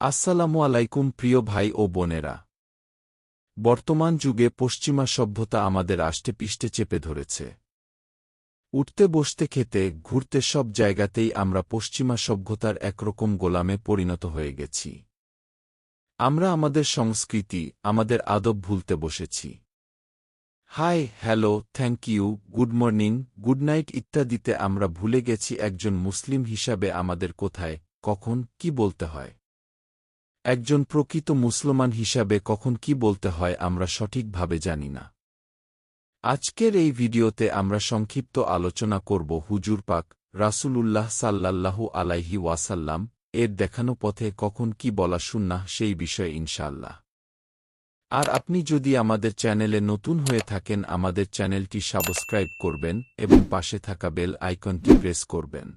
আসসালামু আলাইকুম প্রিয় ভাই ও বোনেরা। বর্তমান যুগে পশ্চিমা সভ্যতা আমাদের আষ্টে পিষ্টে চেপে ধরেছে। উঠতে, বসতে, খেতে, ঘুরতে সব জায়গাতেই আমরা পশ্চিমা সভ্যতার একরকম গোলামে পরিণত হয়ে গেছি। আমরা আমাদের সংস্কৃতি, আমাদের আদব ভুলতে বসেছি। Hi, hello, thank you, good morning, good night ইত্যাদিতে আমরা ভুলে গেছি একজন মুসলিম হিসাবে আমাদের কোথায়, কখন, কি বলতে হয়। একজন প্রকৃত মুসলমান হিসাবে কখন কি বলতে হয় আমরা সঠিকভাবে জানি না। আজকের এই ভিডিওতে আমরা সংক্ষিপ্ত আলোচনা করব হুজুর পাক রাসূলুল্লাহ সাল্লাল্লাহু আলাইহি ওয়াসাল্লাম এর দেখানো পথে কখন কি বলা শুননা সেই বিষয়ে ইনশাল্লাহ আর আপনি যদি আমাদের চ্যানেলে নতুন হয়ে থাকেন আমাদের চ্যানেলটি সাবস্ক্রাইব করবেন এবং পাশে থাকা বেল আইকনটি প্রেস করবেন।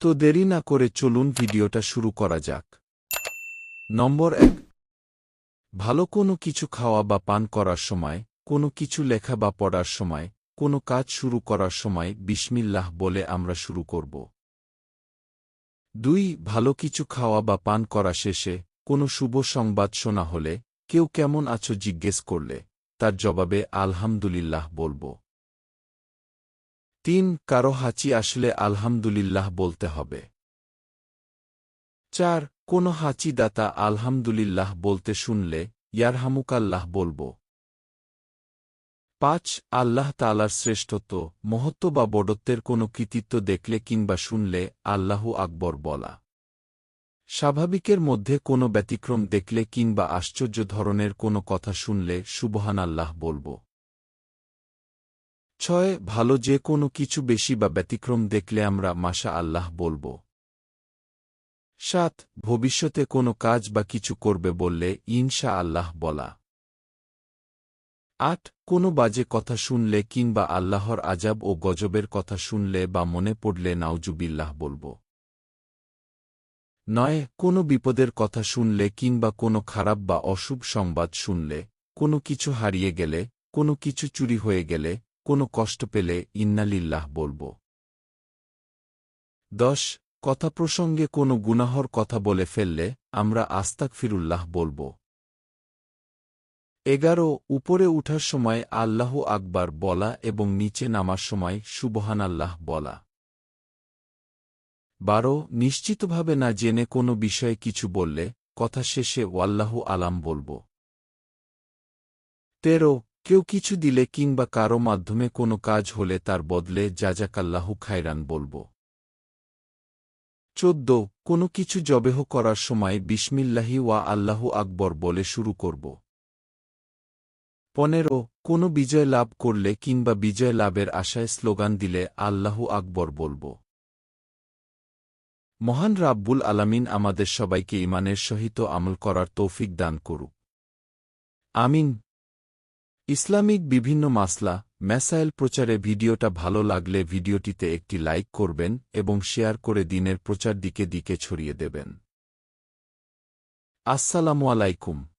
তো দেরি না করে চলুন ভিডিওটা শুরু করা যাক। নম্বর এক। ভালো কোনো কিছু খাওয়া বা পান করার সময়, কোনো কিছু লেখা বা পড়ার সময়, কোনো কাজ শুরু করার সময় বিসমিল্লাহ বলে আমরা শুরু করব। দুই, ভালো কিছু খাওয়া বা পান করা শেষে, কোনো শুভ সংবাদ শোনা হলে, কেউ কেমন আছো জিজ্ঞেস করলে, তার জবাবে আলহামদুলিল্লাহ বলব। তিন, কারও হাঁচি আসলে আলহামদুলিল্লাহ বলতে হবে। চার কোনো হাঁচিদাতা আলহামদুলিল্লাহ বলতে শুনলে, ইয়ারহামুকাল্লাহ বলব। পাঁচ, আল্লাহ তালার শ্রেষ্ঠত্ব মহত্ব বা বড়ত্বের কোনো কৃতিত্ব দেখলে কিংবা শুনলে আল্লাহু আকবর বলা। স্বাভাবিকের মধ্যে কোনো ব্যতিক্রম দেখলে কিংবা আশ্চর্য ধরনের কোনো কথা শুনলে সুবহান আল্লাহ বলব। ছয়, ভালো যে কোনো কিছু বেশি বা ব্যতিক্রম দেখলে আমরা মাশা আল্লাহ বলব। সাত, ভবিষ্যতে কোনো কাজ বা কিছু করবে বললে ইনশা আল্লাহ বলা। আট, কোনো বাজে কথা শুনলে কিংবা আল্লাহর আজাব ও গজবের কথা শুনলে বা মনে পড়লে নাউজুবিল্লাহ বলব। নয়, কোনো বিপদের কথা শুনলে কিংবা কোনো খারাপ বা অশুভ সংবাদ শুনলে, কোনো কিছু হারিয়ে গেলে, কোনো কিছু চুরি হয়ে গেলে, কোনো কষ্ট পেলে ইন্নালিল্লাহ বলব। দশ কথা প্রসঙ্গে কোনো গুনাহর কথা বলে ফেললে আমরা আস্তাক ফিরুল্লাহ বলব। এগারো, উপরে উঠার সময় আল্লাহ আকবার বলা এবং নিচে নামার সময় সুবহান আল্লাহ বলা। বারো, নিশ্চিতভাবে না জেনে কোনো বিষয়ে কিছু বললে কথা শেষে ওয়াল্লাহু আলাম বলব। তেরো, কেউ কিছু দিলে কিংবা কারও মাধ্যমে কোনো কাজ হলে তার বদলে যাজাকাল্লাহু খায়রান বলব। চোদ্দ, কোনো কিছু জবেহ করার সময় বিসমিল্লাহি ওয়া আল্লাহু আকবর বলে শুরু করব। পনেরো, কোনো বিজয় লাভ করলে কিংবা বিজয় লাভের আশায় স্লোগান দিলে আল্লাহু আকবর বলব। মহান রাব্বুল আলামিন আমাদের সবাইকে ইমানের সহিত আমল করার তৌফিক দান করুক। আমিন। ইসলামিক বিভিন্ন মাসলা ম্যাসাইল প্রচারে ভিডিওটা ভালো লাগলে ভিডিওটিতে একটি লাইক করবেন এবং শেয়ার করে দিনের প্রচার দিকে দিকে ছড়িয়ে দেবেন। আসসালামু আলাইকুম।